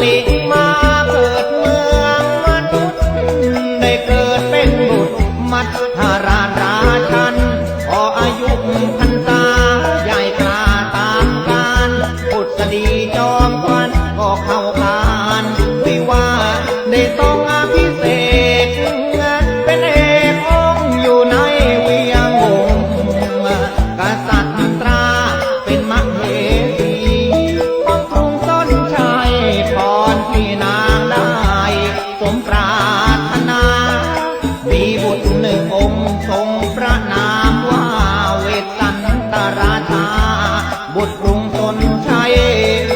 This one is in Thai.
पे บุตรกรุงชนชัย